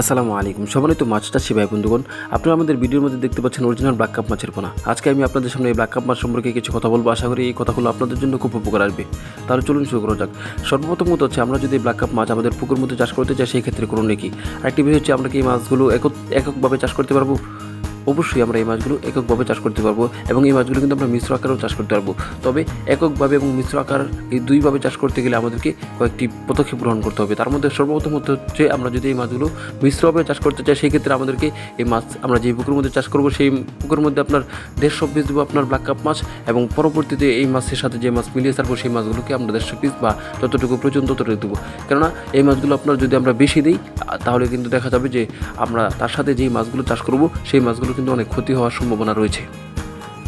আসসালামু আলাইকুম। তো মাছ চাষি ভাই বন্ধুগণ, আপনারা আমাদের ভিডিওর মধ্যে দেখতে পাচ্ছেন অরিজিনাল ব্ল্যাক কাপ মাছের পোনা। আজকে আমি আপনাদের সামনে এই ব্ল্যাক কাপ মাছ সম্পর্কে কিছু কথা বলব। আশা করি এই কথাগুলো আপনাদের জন্য খুব উপকার আসবে। তাহলে চলুন শুরু করা যাক। সর্বপ্রথম মতো হচ্ছে, আমরা যদি ব্ল্যাক কাপ মাছ আমাদের পুকুর মধ্যে চাষ করতে চাই, সেই ক্ষেত্রে কোনো নেই আরেকটি বিষয় হচ্ছে, আমরা কি এই মাছগুলো একক এককভাবে চাষ করতে পারব? অবশ্যই আমরা এই মাছগুলো এককভাবে চাষ করতে পারব এবং এই মাছগুলো কিন্তু আমরা মিশ্র আকারেও চাষ করতে পারব। তবে এককভাবে এবং মিশ্র আকার এই দুইভাবে চাষ করতে গেলে আমাদেরকে কয়েকটি পদক্ষেপ গ্রহণ করতে হবে। তার মধ্যে সর্বপ্রথম হচ্ছে আমরা যদি এই মাছগুলো মিশ্রভাবে চাষ করতে চাই, সেই ক্ষেত্রে আমাদেরকে এই মাছ আমরা যে পুকুরের মধ্যে চাষ করব, সেই পুকুরের মধ্যে আপনার দেড়শো পিস দেবো আপনার ব্ল্যাক কাপ মাছ এবং পরবর্তীতে এই মাছের সাথে যে মাছ মিলিয়ে ছাড়বো, সেই মাছগুলোকে আমরা দেড়শো পিস বা যতটুকু প্রয়োজন ততটুকু দেবো। কেননা এই মাছগুলো আপনার যদি আমরা বেশি দিই, তাহলে কিন্তু দেখা যাবে যে আমরা তার সাথে যেই মাছগুলো চাষ করব, সেই মাছগুলো কিন্তু অনেক ক্ষতি হওয়ার সম্ভাবনা রয়েছে।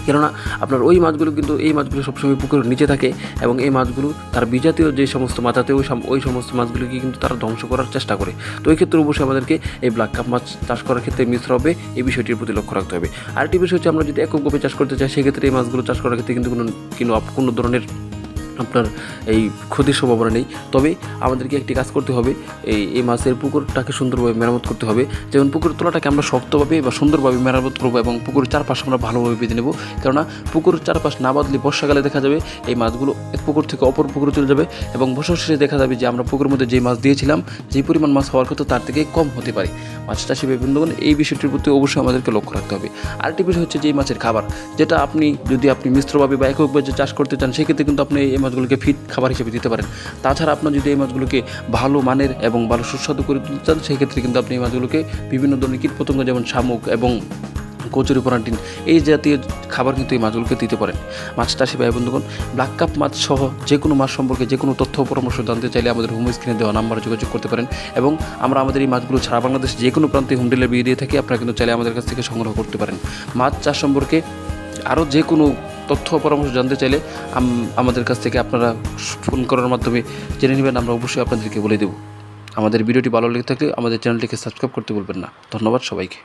কেননা আপনার ওই মাছগুলো কিন্তু এই মাছগুলো সবসময় পুকুরের নিচে থাকে এবং এই মাছগুলো তার বিজাতীয় যে সমস্ত মাছ আছে, ওই ওই সমস্ত মাছগুলোকে কিন্তু তারা ধ্বংস করার চেষ্টা করে। তো এই ক্ষেত্রে অবশ্যই আমাদেরকে এই ব্ল্যাক কাপ মাছ চাষ করার ক্ষেত্রে মিশ্র হবে, এই বিষয়টির প্রতি লক্ষ্য রাখতে হবে। আরেকটি বিষয় হচ্ছে আমরা যদি এককভাবে চাষ করতে চাই, সেক্ষেত্রে এই মাছগুলো চাষ করার ক্ষেত্রে কিন্তু কোনো কোনো ধরনের আপনার এই ক্ষতির সম্ভাবনা নেই। তবে আমাদেরকে একটি কাজ করতে হবে, এই এই মাছের পুকুরটাকে সুন্দরভাবে মেরামত করতে হবে। যেমন পুকুরের তোলাটাকে আমরা শক্তভাবে বা সুন্দরভাবে মেরামত করব এবং পুকুরের চারপাশ আমরা ভালোভাবে বেঁধে নেব। কেননা পুকুরের চারপাশ না বাদলে বর্ষাকালে দেখা যাবে এই মাছগুলো এক পুকুর থেকে অপর পুকুরে চলে যাবে এবং বছর শেষে দেখা যাবে যে আমরা পুকুরের মধ্যে যে মাছ দিয়েছিলাম যে পরিমাণ মাছ হওয়ার কথা তার থেকে কম হতে পারে। মাছ চাষি বন্ধুগণ এই বিষয়টির প্রতি অবশ্যই আমাদেরকে লক্ষ্য রাখতে হবে। আরেকটি বিষয় হচ্ছে যে এই মাছের খাবার, যেটা আপনি, যদি আপনি মিশ্রভাবে বা এককভাবে চাষ করতে চান, সেক্ষেত্রে কিন্তু আপনি এই মাছগুলোকে ফিট খাবার হিসেবে দিতে পারেন। তাছাড়া আপনার যদি এই মাছগুলোকে ভালো মানের এবং ভালো সুস্বাদু করে তুলতে চান, সেক্ষেত্রে কিন্তু আপনি এই মাছগুলোকে বিভিন্ন ধরনের কীটপতঙ্গ যেমন শামুক এবং কচুরি পরান্টিন, এই জাতীয় খাবার কিন্তু এই মাছগুলোকে দিতে পারেন। মাছ চাষি ভাই, বন্ধুগণ ব্ল্যাক কাপ মাছ সহ যে কোনো মাছ সম্পর্কে যে কোনো তথ্য পরামর্শ জানতে চাইলে আমাদের হোম স্ক্রিনে দেওয়া নাম্বারে যোগাযোগ করতে পারেন এবং আমরা আমাদের এই মাছগুলো ছাড়া বাংলাদেশ যে কোনো প্রান্তে হোম ডেলিভারি দিয়ে থাকি, আপনারা কিন্তু চাইলে আমাদের কাছ থেকে সংগ্রহ করতে পারেন। মাছ চাষ সম্পর্কে আরও যে কোনো তথ্য পরামর্শ জানতে চাইলে আমাদের কাছ থেকে আপনারা ফোন করার মাধ্যমে জেনে নেবেন, আমরা অবশ্যই আপনাদেরকে বলে দেব। আমাদের ভিডিওটি ভালো লেগে থাকলে আমাদের চ্যানেলটিকে সাবস্ক্রাইব করতে বলবেন না। ধন্যবাদ সবাইকে।